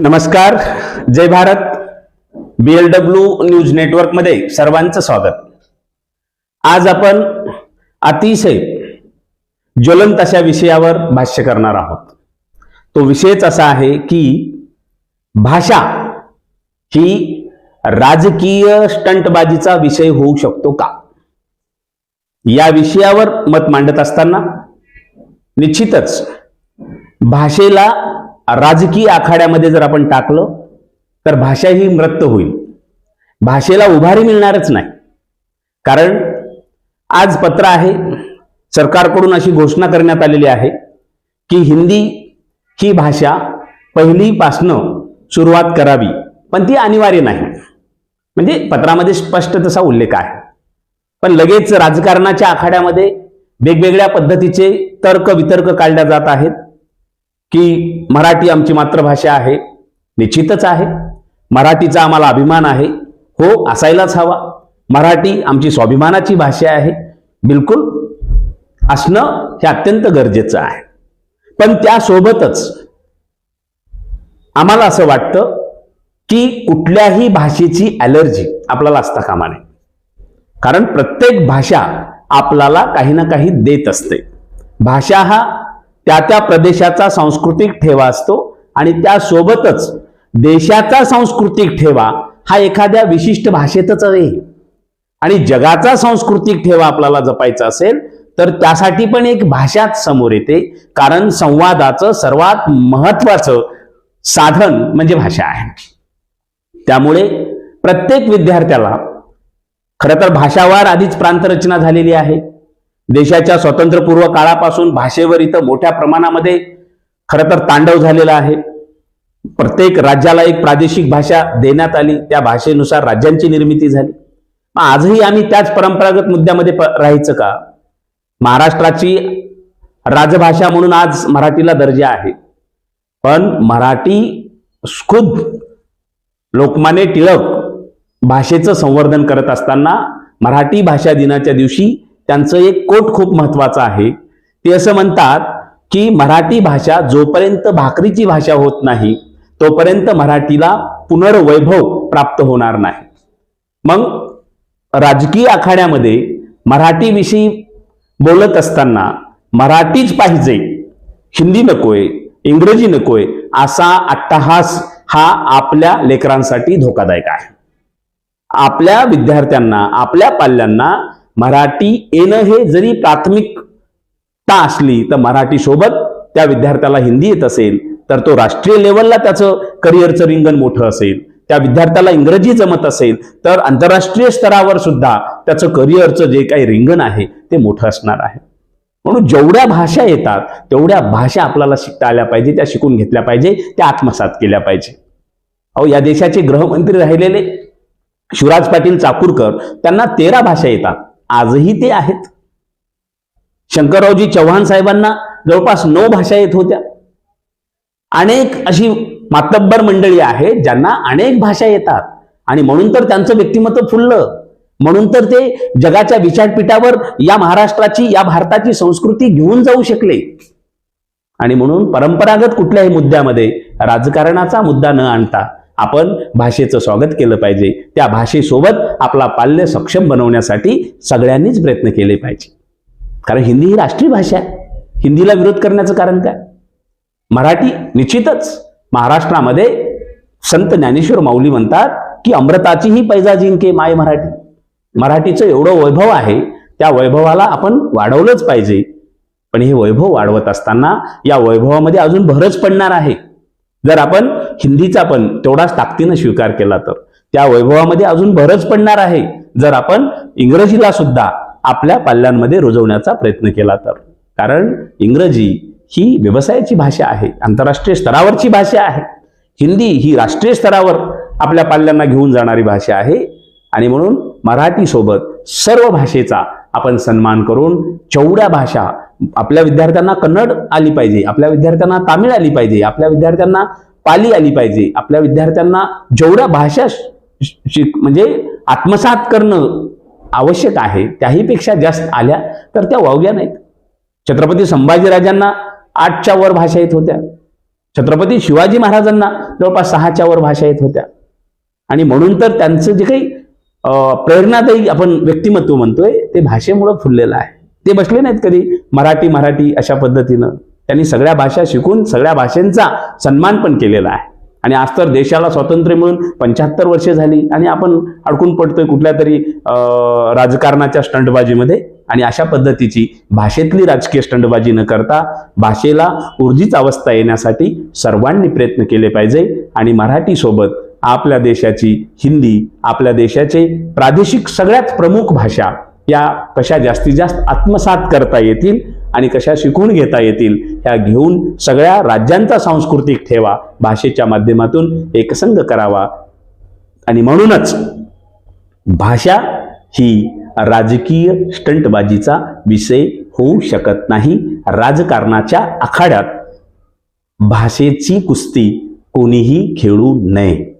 नमस्कार. जय Bharat. B L W news नेटवर्कमध्ये सर्वांचं स्वागत. आज आपण अतिशय ज्वलंत अशा विषयावर भाष्य करणार आहोत. तो विषयच असा आहे की भाषा ही राजकीय स्टंटबाजीचा विषय होऊ शकतो का? या विषयावर मत मांडत असताना निश्चितच भाषेला राजकीय आखाड्यामध्ये जर आपण टाकलं तर भाषा ही मृत होईल. भाषेला उभारी मिळणारच नाही. कारण आज पत्र आहे सरकारकडून अशी घोषणा करण्यात आलेली आहे की हिंदी ही भाषा पहिलीपासनं सुरुवात करावी पण ती अनिवार्य नाही. म्हणजे पत्रामध्ये स्पष्ट तसा उल्लेख आहे. पण लगेच राजकारणाच्या आखाड्यामध्ये वेगवेगळ्या पद्धतीचे तर्क वितर्क काढल्या जात आहेत. की मराठी आमची मातृभाषा आहे निश्चितच आहे. मराठीचा आम्हाला अभिमान आहे. हो असायलाच हवा. मराठी आमची स्वाभिमानाची भाषा आहे. बिलकुल असणं हे अत्यंत गरजेचं आहे. पण त्यासोबतच आम्हाला असं वाटतं की कुठल्याही भाषेची ॲलर्जी आपल्याला असता कामा नये. कारण प्रत्येक भाषा आपल्याला काही ना काही देत असते. भाषा हा त्या त्या प्रदेशाचा सांस्कृतिक ठेवा असतो आणि त्यासोबतच देशाचा सांस्कृतिक ठेवा हा एखाद्या विशिष्ट भाषेतच आहे. आणि जगाचा सांस्कृतिक ठेवा आपल्याला जपायचा असेल तर त्यासाठी पण एक भाषाच समोर येते. कारण संवादाचं सर्वात महत्वाचं साधन म्हणजे भाषा आहे. त्यामुळे प्रत्येक विद्यार्थ्याला खरं तर भाषावार आधीच प्रांतरचना झालेली आहे. देशाच्या स्वातंत्र्यपूर्व काळापासून भाषेवर इथं मोठ्या प्रमाणामध्ये खरं तर तांडव झालेला आहे. प्रत्येक राज्याला एक प्रादेशिक भाषा देण्यात आली. त्या भाषेनुसार राज्यांची निर्मिती झाली. मग आजही आम्ही त्याच परंपरागत मुद्द्यामध्ये प- राहायचं का? महाराष्ट्राची राजभाषा म्हणून आज मराठीला दर्जा आहे. पण मराठी खुद लोकमान्य टिळक भाषेचं संवर्धन करत असताना मराठी भाषा दिनाच्या दिवशी त्यांचं एक कोट खूप महत्वाचं आहे. ते असं म्हणतात की मराठी भाषा जोपर्यंत भाकरीची भाषा होत नाही तोपर्यंत मराठीला पुनर्वैभव प्राप्त होणार नाही. मग राजकीय आखाड्यामध्ये मराठीविषयी बोलत असताना मराठीच पाहिजे हिंदी नकोय इंग्रजी नकोय असा अट्टहास हा आपल्या लेकरांसाठी धोकादायक आहे. आपल्या विद्यार्थ्यांना आपल्या पाल्यांना मराठी येणं हे जरी प्राथमिकता असली तर मराठी सोबत त्या विद्यार्थ्याला हिंदी येत असेल तर तो राष्ट्रीय लेवलला त्याचं करिअरचं रिंगण मोठं असेल. त्या विद्यार्थ्याला इंग्रजी जमत असेल तर आंतरराष्ट्रीय स्तरावर सुद्धा त्याचं करिअरचं जे काही रिंगण आहे ते मोठं असणार आहे. म्हणून जेवढ्या भाषा येतात तेवढ्या भाषा आपल्याला शिकता आल्या पाहिजे त्या शिकून घेतल्या पाहिजे त्या आत्मसात केल्या पाहिजे. अहो या देशाचे गृहमंत्री राहिलेले शिवराज पाटील चाकूरकर त्यांना तेरा भाषा येतात. आजही ते आहेत. शंकररावजी चव्हाण साहेबांना जवळपास नऊ भाषा येत होत्या. अनेक अशी मातब्बर मंडळी आहेत ज्यांना अनेक भाषा येतात. आणि म्हणून तर त्यांचं व्यक्तिमत्व फुललं. म्हणून तर ते जगाच्या विचारपीठावर या महाराष्ट्राची या भारताची संस्कृती घेऊन जाऊ शकले. आणि म्हणून परंपरागत कुठल्याही मुद्द्यामध्ये राजकारणाचा मुद्दा न आणता आपण भाषेचं स्वागत केलं पाहिजे. त्या भाषेसोबत आपला पाल्य सक्षम बनवण्यासाठी सगळ्यांनीच प्रयत्न केले पाहिजे. कारण हिंदी ही राष्ट्रीय भाषा आहे. हिंदीला विरोध करण्याचं कारण काय? मराठी निश्चितच महाराष्ट्रामध्ये संत ज्ञानेश्वर माऊली म्हणतात की अमृताची ही पैजा जिंके माय मराठी. मराठीचं एवढं वैभव आहे त्या वैभवाला आपण वाढवलंच पाहिजे. पण हे वैभव वाढवत असताना या वैभवामध्ये अजून भरच पडणार आहे. जर आपण हिंदीचा पण तेवढाच ताकदीनं स्वीकार केला तर. त्या वैभवामध्ये अजून भरच पडणार आहे. जर आपण इंग्रजीला सुद्धा आपल्या पाल्यांमध्ये रुजवण्याचा प्रयत्न केला तर. कारण इंग्रजी ही व्यवसायाची भाषा आहे. आंतरराष्ट्रीय स्तरावरची भाषा आहे. हिंदी ही राष्ट्रीय स्तरावर आपल्या पाल्यांना घेऊन जाणारी भाषा आहे. आणि म्हणून मराठीसोबत सर्व भाषेचा आपण सन्मान करून चौड्या भाषा आपल्या विद्यार्थ्यांना कन्नड आली पाहिजे आपल्या विद्यार्थ्यांना तामिळ आली पाहिजे आपल्या विद्यार्थ्यांना पाली आली पाहिजे आपल्या विद्यार्थ्यांना जेवढ्या भाषा शिक म्हणजे आत्मसात करणं आवश्यक आहे त्याहीपेक्षा जास्त आल्या तर त्या वावल्या नाहीत. छत्रपती संभाजीराजांना आठच्या वर भाषा येत होत्या. छत्रपती शिवाजी महाराजांना जवळपास सहाच्या वर भाषा येत होत्या. आणि म्हणून तर त्यांचं जे काही प्रेरणादायी आपण व्यक्तिमत्व म्हणतोय ते भाषेमुळं फुललेलं आहे. ते बसले नाहीत कधी? मराठी मराठी अशा पद्धतीनं. त्यांनी सगळ्या भाषा शिकून सगळ्या भाषेंचा सन्मान पण केलेला आहे. आणि आज तर देशाला स्वातंत्र्य मिळून पंच्याहत्तर वर्षे झाली आणि आपण अडकून पडतोय कुठल्या तरी राजकारणाच्या स्टंटबाजीमध्ये. आणि अशा पद्धतीची भाषेतली राजकीय स्टंटबाजी न करता भाषेला ऊर्जित अवस्था येण्यासाठी सर्वांनी प्रयत्न केले पाहिजे. आणि मराठीसोबत आपल्या देशाची हिंदी आपल्या देशाचे प्रादेशिक सगळ्यात प्रमुख भाषा या कशा जास्तीत जास्त आत्मसात करता येतील आणि कशा शिकून घेता येतील ह्या घेऊन सगळ्या राज्यांचा सांस्कृतिक ठेवा भाषेच्या माध्यमातून एकसंग करावा. आणि म्हणूनच भाषा ही राजकीय स्टंटबाजीचा विषय होऊ शकत नाही. राजकारणाच्या आखाड्यात भाषेची कुस्ती कोणीही खेळू नये.